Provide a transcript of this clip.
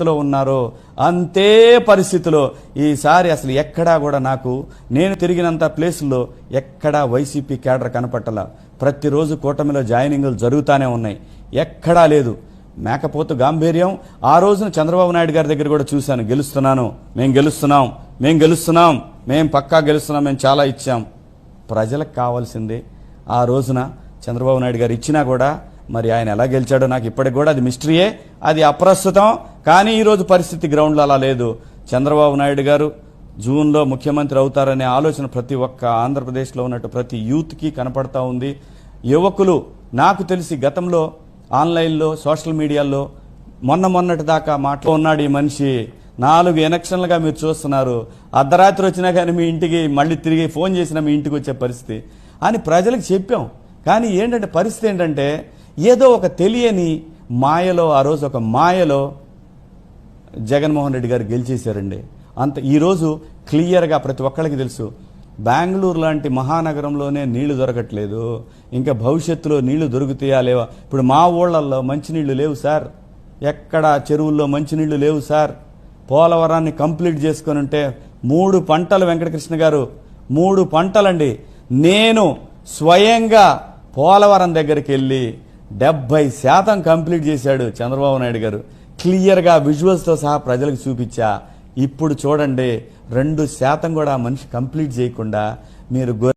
పద్ధతిలో ఉన్నారో అంతే పరిస్థితిలో ఈసారి అసలు ఎక్కడా కూడా నాకు నేను తిరిగినంత ప్లేసుల్లో ఎక్కడా వైసీపీ కేడర్ కనపట్టల. ప్రతిరోజు కూటమిలో జాయినింగ్లు జరుగుతూనే ఉన్నాయి. ఎక్కడా లేదు. మేకపోతు గాంభీర్యం. ఆ రోజున చంద్రబాబు నాయుడు గారి దగ్గర కూడా చూశాను. గెలుస్తున్నాను. మేము గెలుస్తున్నాం. మేము గెలుస్తున్నాం. మేము పక్కా గెలుస్తున్నాం. మేము చాలా ఇచ్చాం. ప్రజలకు కావాల్సింది. ఆ రోజున చంద్రబాబు నాయుడు గారు ఇచ్చినా కూడా మరి ఆయన ఎలా గెలిచాడో నాకు ఇప్పటికి కూడా అది మిస్టరీయే అది అప్రస్తుతం. కానీ ఈరోజు పరిస్థితి గ్రౌండ్లో అలా లేదు. చంద్రబాబు నాయుడు గారు జూన్లో ముఖ్యమంత్రి అవుతారనే ఆలోచన ప్రతి ఒక్క ఆంధ్రప్రదేశ్లో ఉన్నట్టు ప్రతి యూత్కి కనపడతా ఉంది. యువకులు నాకు తెలిసి గతంలో ఆన్లైన్లో సోషల్ మీడియాలో మొన్న మొన్నటి దాకా మాటలో ఉన్నాడు ఈ మనిషి. నాలుగు ఎలక్షన్లుగా మీరు చూస్తున్నారు. అర్ధరాత్రి వచ్చినా కానీ మీ ఇంటికి మళ్ళీ తిరిగి ఫోన్ చేసినా మీ ఇంటికి వచ్చే పరిస్థితి. అని ప్రజలకు చెప్పాం. కానీ ఏంటంటే పరిస్థితి ఏంటంటే ఏదో ఒక తెలియని మాయలో ఆ రోజు ఒక మాయలో జగన్మోహన్ రెడ్డి గారు గెలిచేశారండి. అంత ఈరోజు క్లియర్గా ప్రతి ఒక్కరికి తెలుసు బెంగళూరు లాంటి మహానగరంలోనే నీళ్ళు దొరకట్లేదు ఇంకా భవిష్యత్తులో నీళ్ళు దొరుకుతాయా లేవా? ఇప్పుడు మా ఊళ్ళల్లో మంచినీళ్ళు లేవు సార్. ఎక్కడ చెరువుల్లో మంచినీళ్ళు లేవు సార్. పోలవరాన్ని కంప్లీట్ చేసుకొని ఉంటే మూడు పంటలు వెంకటకృష్ణ గారు మూడు పంటలండి. నేను స్వయంగా పోలవరం దగ్గరికి వెళ్ళి డెబ్బై శాతం కంప్లీట్ చేశాడు చంద్రబాబు నాయుడు గారు. క్లియర్గా విజువల్స్తో సహా ప్రజలకు చూపించా. ఇప్పుడు చూడండి రెండు శాతం కూడా మనిషి కంప్లీట్ చేయకుండా మీరు